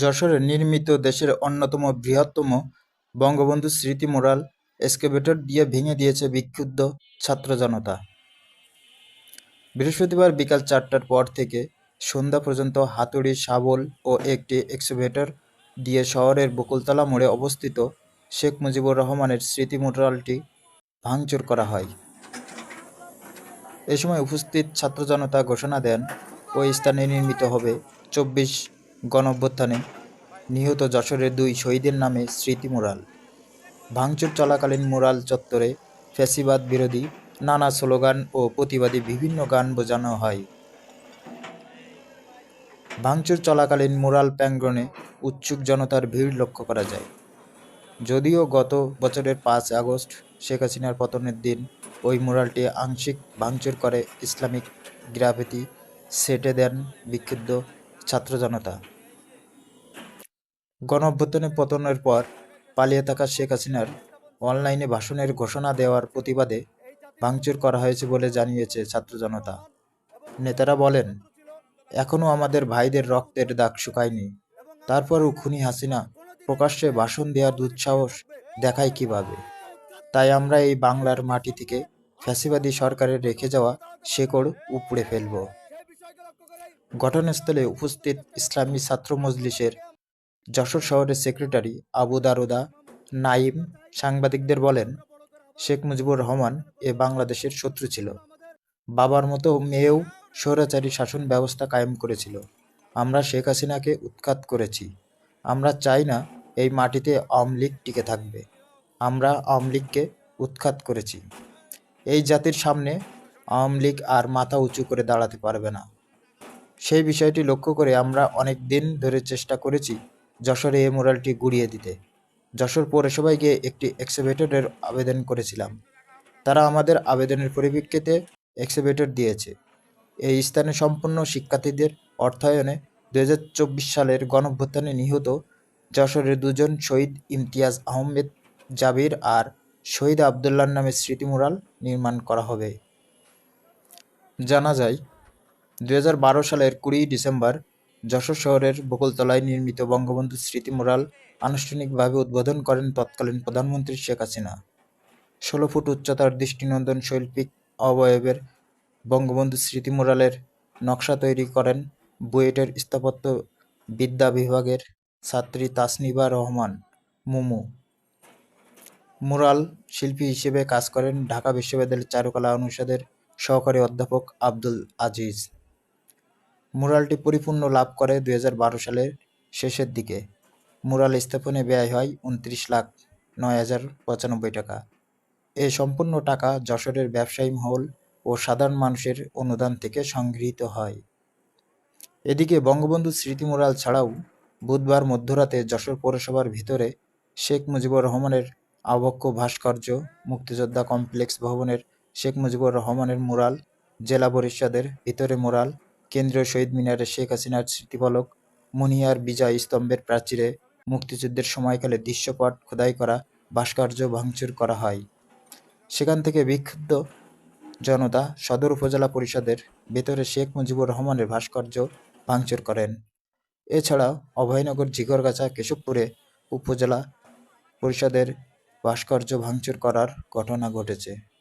যশোরে নির্মিত দেশের অন্যতম বৃহত্তম বঙ্গবন্ধু স্মৃতি মোরাল এক্সকাভেটর দিয়ে ভেঙে দিয়েছে বিক্ষুব্ধ ছাত্র জনতা। বৃহস্পতিবার বিকাল চারটার পর থেকে সন্ধ্যা পর্যন্ত হাতুড়ি, শাবল ও একটি এক্সকাভেটর দিয়ে শহরের বকুলতলা মোড়ে অবস্থিত শেখ মুজিবুর রহমানের স্মৃতি ম্যুরালটি ভাঙচুর করা হয়। এ সময় উপস্থিত ছাত্র জনতা ঘোষণা দেন, ওই স্থানে নির্মিত হবে চব্বিশ গণঅভ্যুত্থানে নিহত যশোরের দুই শহীদের নামে স্মৃতি মুরাল। ভাঙচুর চলাকালীন মুরাল চত্বরে ফ্যাসিবাদ বিরোধী নানা স্লোগান ও প্রতিবাদী বিভিন্ন গান বোঝানো হয়। ভাঙচুর চলাকালীন মুরাল প্যাঙ্গনে উৎসুক জনতার ভিড় লক্ষ্য করা যায়। যদিও গত বছরের পাঁচ আগস্ট শেখ হাসিনার পতনের দিন ওই মুরালটি আংশিক ভাঙচুর করে ইসলামিক গ্রাফিতি সেটে দেন বিক্ষুব্ধ ছাত্র জনতা। গণঅভ্যুত্থানের পতনের পর পালিয়ে থাকা শেখ হাসিনার অনলাইনে ভাষণের ঘোষণা দেওয়ার প্রতিবাদে ভাঙচুর করা হয়েছে বলে জানিয়েছে ছাত্র জনতা। নেতারা বলেন এখনও আমাদের ভাইদের রক্তের দাগ শুকায়নি। তারপরও খুনি হাসিনা প্রকাশ্যে ভাষণ দেওয়ার দুঃসাহস দেখায় কীভাবে? তাই আমরা এই বাংলার মাটি থেকে ফ্যাসিবাদী সরকারের রেখে যাওয়া শেকড় উপড়ে ফেলব। ঘটনাস্থলে উপস্থিত ইসলামী ছাত্র মজলিসের যশোর শহরের সেক্রেটারি আবু দারুদা নাইম সাংবাদিকদের বলেন, শেখ মুজিবুর রহমান এ বাংলাদেশের শত্রু ছিল। বাবার মতো মেয়েও স্বৈরাচারী শাসন ব্যবস্থা কায়েম করেছিল। আমরা শেখ হাসিনাকে উৎখাত করেছি। আমরা চাই না এই মাটিতে আওয়ামী টিকে থাকবে। আমরা আওয়ামী লীগকে উৎখাত করেছি। এই জাতির সামনে আওয়ামী লীগ আর মাথা উঁচু করে দাঁড়াতে পারবে না। সেই বিষয়টি লক্ষ্য করে আমরা অনেক দিন ধরে চেষ্টা করেছি যশোরে এই মোরালটি গুড়িয়ে দিতে। যশোর পৌরসভায় গিয়ে একটি এক্সিভেটরের আবেদন করেছিলাম। তারা আমাদের আবেদনের পরিপ্রেক্ষিতে এক্সিভেটর দিয়েছে। এই স্থানে সম্পূর্ণ শিক্ষার্থীদের অর্থায়নে দু হাজার চব্বিশ সালের গণঅভ্যুত্থানে নিহত যশোরের দুজন শহীদ ইমতিয়াজ আহমেদ জাবির আর শহীদ আবদুল্লার নামে স্মৃতি মুরাল নির্মাণ করা হবে। জানা যায়, দুই হাজার বারো সালের কুড়ি ডিসেম্বর যশোর শহরের বকুলতলায় নির্মিত বঙ্গবন্ধু স্মৃতি মোরাল আনুষ্ঠানিকভাবে উদ্বোধন করেন তৎকালীন প্রধানমন্ত্রী শেখ হাসিনা। ষোলো ফুট উচ্চতার দৃষ্টিনন্দন শৈল্পিক অবয়বের বঙ্গবন্ধু স্মৃতি মোরালের নকশা তৈরি করেন বুয়েটের স্থাপত্য বিদ্যা বিভাগের ছাত্রী তাসনিবা রহমান, মুমু। মুরাল শিল্পী হিসেবে কাজ করেন ঢাকা বিশ্ববিদ্যালয়ের চারুকলা অনুষদের সহকারী অধ্যাপক আব্দুল আজিজ। মুরালটি পরিপূর্ণ লাভ করে দু হাজার বারো সালের শেষের দিকে। মুরাল স্থাপনে ব্যয় হয় উনত্রিশ লাখ নয় হাজার পঁচানব্বই টাকা। এ সম্পূর্ণ টাকা যশোরের ব্যবসায়ী মহল ও সাধারণ মানুষের অনুদান থেকে সংগৃহীত হয়। এদিকে বঙ্গবন্ধু স্মৃতি মুরাল ছাড়াও বুধবার মধ্যরাতে যশোর পৌরসভার ভিতরে শেখ মুজিবুর রহমানের আবক্ষ ভাস্কর্য, মুক্তিযোদ্ধা কমপ্লেক্স ভবনের শেখ মুজিবুর রহমানের মুরাল, জেলা পরিষদের ভিতরে মুরাল কেন্দ্রীয় শহীদ মিনারে শেখ হাসিনার স্মৃতিফলক, মুনিয়ার বিজয় স্তম্ভের প্রাচীরে মুক্তিযুদ্ধের সময়কালে দৃশ্যপট খোদাই করা ভাস্কর্য ভাঙচুর করা হয়। সেখান থেকে বিক্ষুব্ধ জনতা সদর উপজেলা পরিষদের ভেতরে শেখ মুজিবুর রহমানের ভাস্কর্য ভাঙচুর করেন। এছাড়াও অভয়নগর, ঝিগরগাছা, কেশবপুরে উপজেলা পরিষদের ভাস্কর্য ভাঙচুর করার ঘটনা ঘটেছে।